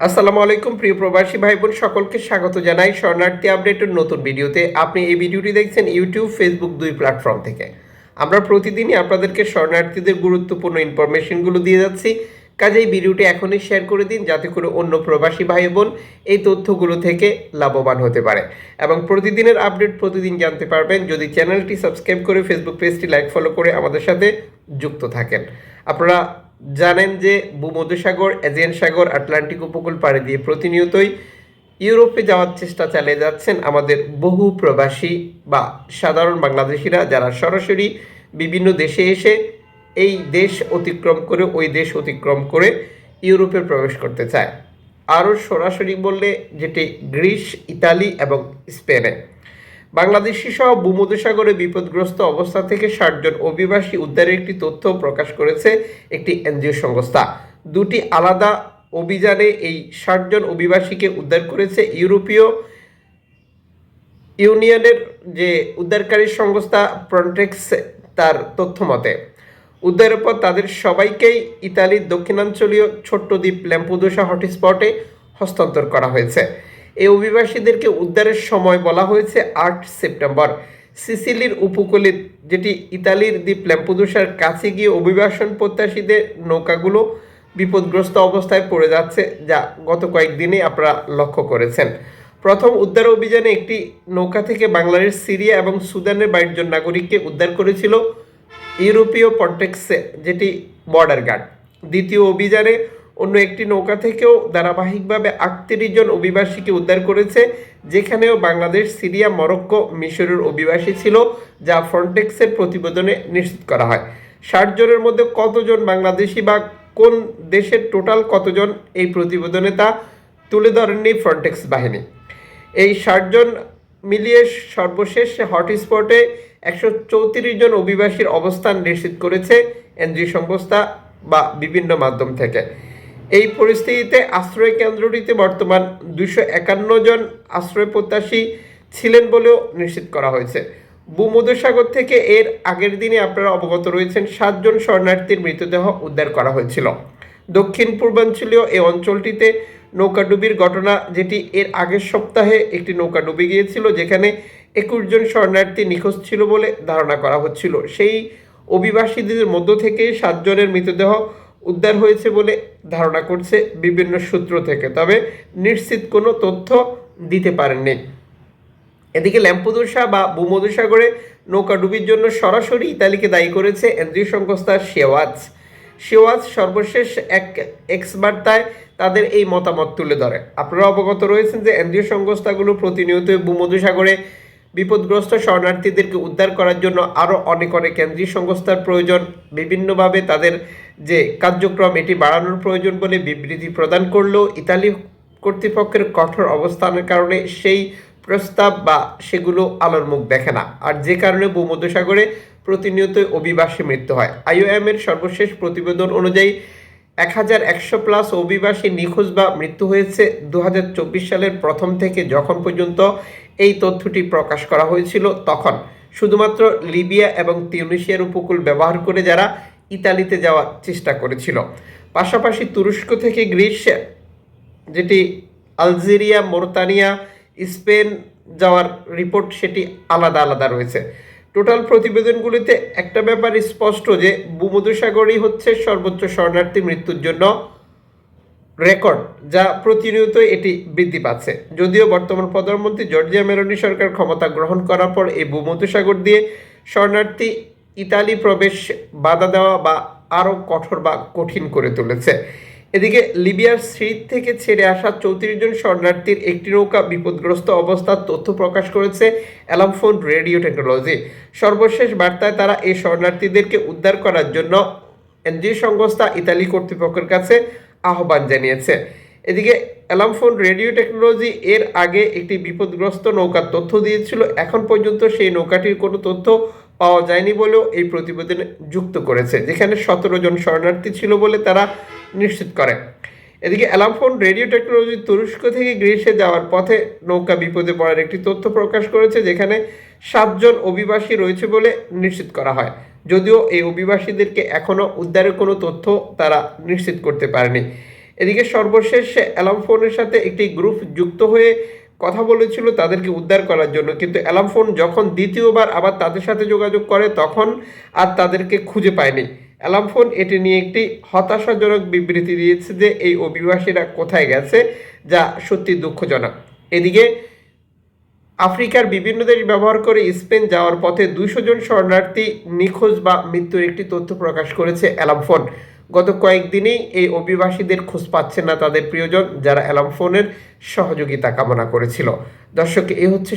আসসালামু আলাইকুম, প্রিয় প্রবাসী ভাই বোন সকলকে স্বাগত জানাই শরণার্থী আপডেটের নতুন ভিডিওতে। আপনি এই ভিডিওটি দেখছেন ইউটিউব, ফেসবুক দুই প্ল্যাটফর্ম থেকে। আমরা প্রতিদিনই আপনাদেরকে শরণার্থীদের গুরুত্বপূর্ণ ইনফরমেশনগুলো দিয়ে যাচ্ছি। কাজেই ভিডিওটি এখনই শেয়ার করে দিন, যাতে করে অন্য প্রবাসী ভাই বোন এই তথ্যগুলো থেকে লাভবান হতে পারে। এবং প্রতিদিনের আপডেট প্রতিদিন জানতে পারবেন যদি চ্যানেলটি সাবস্ক্রাইব করে ফেসবুক পেজটি লাইক, ফলো করে আমাদের সাথে যুক্ত থাকেন। আপনারা জানেন যে ভূমধ্যসাগর, এজিয়ান সাগর, আটলান্টিক উপকূল পাড়ি দিয়ে প্রতিনিয়তই ইউরোপে যাওয়ার চেষ্টা চালিয়ে যাচ্ছেন আমাদের বহু প্রবাসী বা সাধারণ বাংলাদেশিরা যারা সরাসরি বিভিন্ন দেশে এসে এই দেশ অতিক্রম করে, ওই দেশ অতিক্রম করে ইউরোপে প্রবেশ করতে চায়। আরও সরাসরি বললে যেটি গ্রিস, ইতালি এবং স্পেনে। বাংলাদেশি সহ ভূমধ্যসাগরে বিপদগ্রস্ত অবস্থা থেকে ষাটজন অভিবাসী উদ্ধারের একটি তথ্য প্রকাশ করেছে একটি এনজিও সংস্থা। দুটি আলাদা অভিযানে এই ষাটজন অভিবাসীকে উদ্ধার করেছে ইউরোপীয় ইউনিয়নের যে উদ্ধারকারী সংস্থা প্রন্টেক্স তার তথ্য মতে, উদ্ধারের পর তাদের সবাইকেই ইতালির দক্ষিণাঞ্চলীয় ছোট্ট দ্বীপ ল্যাম্পুদোসা হটস্পটে হস্তান্তর করা হয়েছে। এই অভিবাসীদেরকে উদ্ধারের সময় বলা হয়েছে আট সেপ্টেম্বর। সিসিলির উপকূলে যেটি ইতালির দ্বীপ ল্যাম্পুদোসার কাছে গিয়ে অভিবাসন প্রত্যাশীদের নৌকাগুলো বিপদগ্রস্ত অবস্থায় পড়ে যাচ্ছে, যা গত কয়েকদিনে আপনারা লক্ষ্য করেছেন। প্রথম উদ্ধার অভিযানে একটি নৌকা থেকে বাংলাদেশ, সিরিয়া এবং সুদানের বাইশ জন নাগরিককে উদ্ধার করেছিল ইউরোপীয় পন্টেক্সে, যেটি বর্ডার গার্ড। দ্বিতীয় অভিযানে অন্য একটি নৌকা থেকেও ধারাবাহিকভাবে আটত্রিশ জন অভিবাসীকে উদ্ধার করেছে, যেখানেও বাংলাদেশ, সিরিয়া, মরক্কো মিশরের অভিবাসী ছিল, যা ফ্রন্টেক্সের প্রতিবেদনে নিশ্চিত করা হয়। ষাট জনের মধ্যে কতজন বাংলাদেশি বা কোন দেশের টোটাল কতজন এই প্রতিবেদনে তা তুলে ধরেননি ফ্রন্টেক্স বাহিনী। এই ষাটজন মিলিয়ে সর্বশেষ হটস্পটে একশো চৌত্রিশ জন অভিবাসীর অবস্থান নিশ্চিত করেছে এনজিও সংস্থা বা বিভিন্ন মাধ্যম থেকে। এই পরিস্থিতিতে আশ্রয় কেন্দ্রটিতে বর্তমান দুশো একান্ন জন আশ্রয় প্রত্যাশী ছিলেন বলেও নিশ্চিত করা হয়েছে। ভূমধ্যসাগর থেকে এর আগের দিনে আপনারা অবগত রয়েছেন, সাতজন শরণার্থীর মৃতদেহ উদ্ধার করা হয়েছিল। দক্ষিণ পূর্বাঞ্চলীয় এই অঞ্চলটিতে নৌকাডুবির ঘটনা, যেটি এর আগের সপ্তাহে একটি নৌকা ডুবে গিয়েছিল, যেখানে একুশ জন শরণার্থী নিখোঁজ ছিল বলে ধারণা করা হচ্ছিল। সেই অভিবাসীদের মধ্য থেকে সাতজনের মৃতদেহ উদ্ধার হয়েছে বলে ধারণা করছে বিভিন্ন সূত্র থেকে, তবে নিশ্চিত কোনো তথ্য দিতে পারেননি। এদিকে ল্যাম্পুদোসা বা ভূমধ্যসাগরে নৌকাডুবির জন্য সরাসরি ইতালিকে দায়ী করেছে এনজিও সংস্থা শেওয়াজ। শেওয়াজ সর্বশেষ এক এক্স বার্তায় তাদের এই মতামত তুলে ধরে। আপনারা অবগত রয়েছেন যে এনজিও সংস্থাগুলো প্রতিনিয়ত ভূমধ্যসাগরে বিপদগ্রস্ত শরণার্থীদেরকে উদ্ধার করার জন্য আরও অনেক অনেক কেন্দ্রীয় সংস্থার প্রয়োজন। বিভিন্নভাবে তাদের যে কার্যক্রম এটি বাড়ানোর প্রয়োজন বলে বিবৃতি প্রদান করলেও ইতালি কর্তৃপক্ষের কঠোর অবস্থানের কারণে সেই প্রস্তাব বা সেগুলো আলোর মুখ দেখে না। আর যে কারণে ভূমধ্যসাগরে প্রতিনিয়তই অভিবাসী মৃত্যু হয়। আইওএম এর সর্বশেষ প্রতিবেদন অনুযায়ী এক হাজার একশো প্লাস অভিবাসী নিখোঁজ বা মৃত্যু হয়েছে দু হাজার চব্বিশ সালের প্রথম থেকে যখন পর্যন্ত এই তথ্যটি প্রকাশ করা হয়েছিল তখন। শুধুমাত্র লিবিয়া এবং তিউনিশিয়ার উপকূল ব্যবহার করে যারা ইতালিতে যাওয়ার চেষ্টা করেছিল। পাশাপাশি তুরস্ক থেকে গ্রিস, যেটি আলজেরিয়া, মোরতানিয়া, স্পেন যাওয়ার রিপোর্ট, সেটি আলাদা আলাদা রয়েছে। টোটাল প্রতিবেদনগুলিতে একটা ব্যাপার স্পষ্ট যে ভূমধ্যসাগরই হচ্ছে সর্বোচ্চ শরণার্থী মৃত্যুর জন্য রেকর্ড, যা প্রতিনিয়ত এটি বৃদ্ধি পাচ্ছে। যদিও বর্তমান প্রধানমন্ত্রী জর্জিয়া মেরোনি সরকার ক্ষমতা গ্রহণ করার পর এই ভূমধ্যসাগর দিয়ে শরণার্থী ইতালি প্রবেশ বাধা দেওয়া বা আরও কঠোর বা কঠিন করে তুলেছে। এদিকে লিবিয়ার স্ট্রিট থেকে ছেড়ে আসা চৌত্রিশ জন শরণার্থীর একটি নৌকা বিপদগ্রস্ত অবস্থার তথ্য প্রকাশ করেছে অ্যালামফোন রেডিও টেকনোলজি। সর্বশেষ বার্তায় তারা এই শরণার্থীদেরকে উদ্ধার করার জন্য এনজিও সংস্থা ইতালি কর্তৃপক্ষের কাছে আহ্বান জানিয়েছে। এদিকে অ্যালামফোন রেডিও টেকনোলজি এর আগে একটি বিপদগ্রস্ত নৌকার তথ্য দিয়েছিল। এখন পর্যন্ত সেই নৌকাটির কোনো তথ্য পাওয়া যায়নি বলেও এই প্রতিবেদনে যুক্ত করেছে, যেখানে সতেরো জন শরণার্থী ছিল বলে তারা নিশ্চিত করে। এদিকে অ্যালামফোন রেডিও টেকনোলজি তুরস্ক থেকে গ্রিসে যাওয়ার পথে নৌকা বিপদে পড়ার একটি তথ্য প্রকাশ করেছে, যেখানে সাতজন অভিবাসী রয়েছে বলে নিশ্চিত করা হয়। যদিও এই অভিবাসীদেরকে এখনও উদ্ধারের কোনো তথ্য তারা নিশ্চিত করতে পারেনি। এদিকে সর্বশেষ অ্যালামফোনের সাথে একটি গ্রুপ যুক্ত হয়ে কথা বলেছিল তাদেরকে উদ্ধার করার জন্য। কিন্তু অ্যালার্ম ফোন যখন দ্বিতীয়বার আবার তাদের সাথে যোগাযোগ করে, তখন আর তাদেরকে খুঁজে পায়নি। অ্যালার্ম ফোন এটি নিয়ে একটি হতাশাজনক বিবৃতি দিয়েছে যে এই অভিবাসীরা কোথায় গেছে, যা সত্যি দুঃখজনক। এদিকে, আফ্রিকার বিভিন্ন দেশ ব্যবহার করে স্পেন যাওয়ার পথে দুইশো জন শরণার্থী নিখোঁজ বা মৃত্যুর একটি তথ্য প্রকাশ করেছে অ্যালার্ম ফোন। গত কয়েকদিনেই এই অভিবাসীদের খোঁজ পাচ্ছেন না তাদের প্রিয়জন, যারা অ্যালামফোনের সহযোগিতা কামনা করেছিল। দর্শক এ হচ্ছে